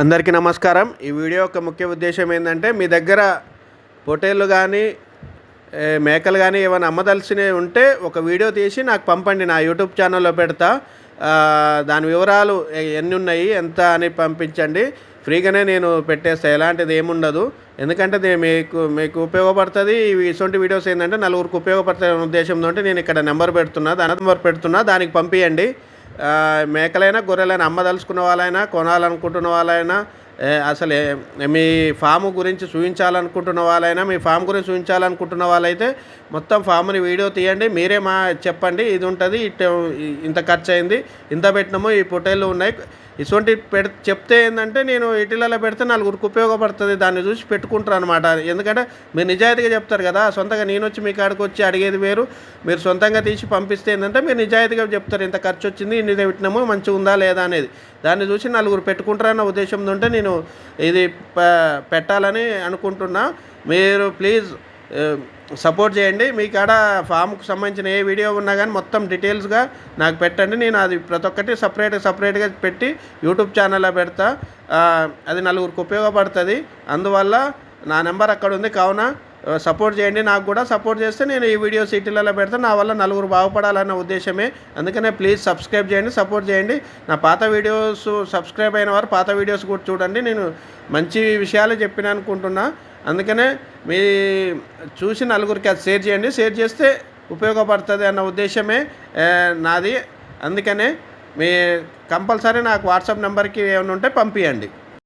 అందరికీ నమస్కారం. ఈ వీడియో యొక్క ముఖ్య ఉద్దేశం ఏంటంటే మీ దగ్గర పొటేళ్ళు కానీ మేకలు కానీ ఏమైనా అమ్మదలిసినవి ఉంటే ఒక వీడియో తీసి నాకు పంపండి. నా యూట్యూబ్ ఛానల్లో పెడతా. దాని వివరాలు ఎన్ని ఉన్నాయి ఎంత అని పంపించండి. ఫ్రీగానే నేను పెట్టేస్తా. ఎలాంటిది ఏముండదు. ఎందుకంటే మీకు మీకు ఉపయోగపడుతుంది. ఇవి ఇటువంటి వీడియోస్ ఏంటంటే నలుగురికి ఉపయోగపడుతుంది అనే ఉద్దేశంతో నేను ఇక్కడ నెంబర్ పెడుతున్నా దాని నెంబర్ పెడుతున్నా దానికి పంపించండి మేకలైనా గొర్రెలైనా అమ్మదలుచుకున్న వాళ్ళైనా కొనాలనుకుంటున్న వాళ్ళైనా అసలు మీ ఫామ్ గురించి చూపించాలనుకుంటున్న వాళ్ళైనా మీ ఫామ్ గురించి చూపించాలనుకుంటున్న వాళ్ళైతే మొత్తం ఫామ్ని వీడియో తీయండి. మీరే మా చెప్పండి ఇది ఉంటుంది ఇట్ ఇంత ఖర్చు అయింది ఇంత పెట్టినాము ఈ పొటేళ్ళు ఉన్నాయి. ఇటువంటి పెడ చెప్తే ఏంటంటే నేను ఇటీలలో పెడితే నలుగురికి ఉపయోగపడుతుంది దాన్ని చూసి పెట్టుకుంటారు అనమాట ఎందుకంటే మీరు నిజాయితీగా చెప్తారు కదా సొంతంగా నేను వచ్చి మీ కాడికి వచ్చి అడిగేది వేరు. మీరు సొంతంగా తీసి పంపిస్తే ఏంటంటే మీరు నిజాయితీగా చెప్తారు ఇంత ఖర్చు వచ్చింది ఇన్ని పెట్టినాము మంచిగా ఉందా లేదా అనేది. దాన్ని చూసి నలుగురు పెట్టుకుంటారన్న ఉద్దేశంతో ఉంటే నేను ఇది పెట్టాలని అనుకుంటున్నా. మీరు ప్లీజ్ సపోర్ట్ చేయండి. మీ కాడ ఫామ్కు సంబంధించిన ఏ వీడియో ఉన్నా కానీ మొత్తం డీటెయిల్స్గా నాకు పెట్టండి. నేను అది ప్రతి ఒక్కటి సపరేట్ సపరేట్గా పెట్టి యూట్యూబ్ ఛానల్లో పెడతా. అది నలుగురికి ఉపయోగపడుతుంది. అందువల్ల నా నెంబర్ అక్కడ ఉంది. కావున సపోర్ట్ చేయండి నాకు కూడా సపోర్ట్ చేస్తే నేను ఈ వీడియో సిటీలలో పెడితే. నా వల్ల నలుగురు బాగుపడాలన్న ఉద్దేశమే. అందుకనే ప్లీజ్ సబ్స్క్రైబ్ చేయండి సపోర్ట్ చేయండి. నా పాత వీడియోస్ సబ్స్క్రైబ్ అయిన వారు పాత వీడియోస్ కూడా చూడండి. నేను మంచి విషయాలు చెప్పిన అనుకుంటున్నా. అందుకనే మీ చూసి నలుగురికి అది షేర్ చేయండి. షేర్ చేస్తే ఉపయోగపడుతుంది అన్న ఉద్దేశమే నాది. అందుకనే మీ కంపల్సరీ నాకు వాట్సాప్ నెంబర్కి ఏమైనా ఉంటే పంపించండి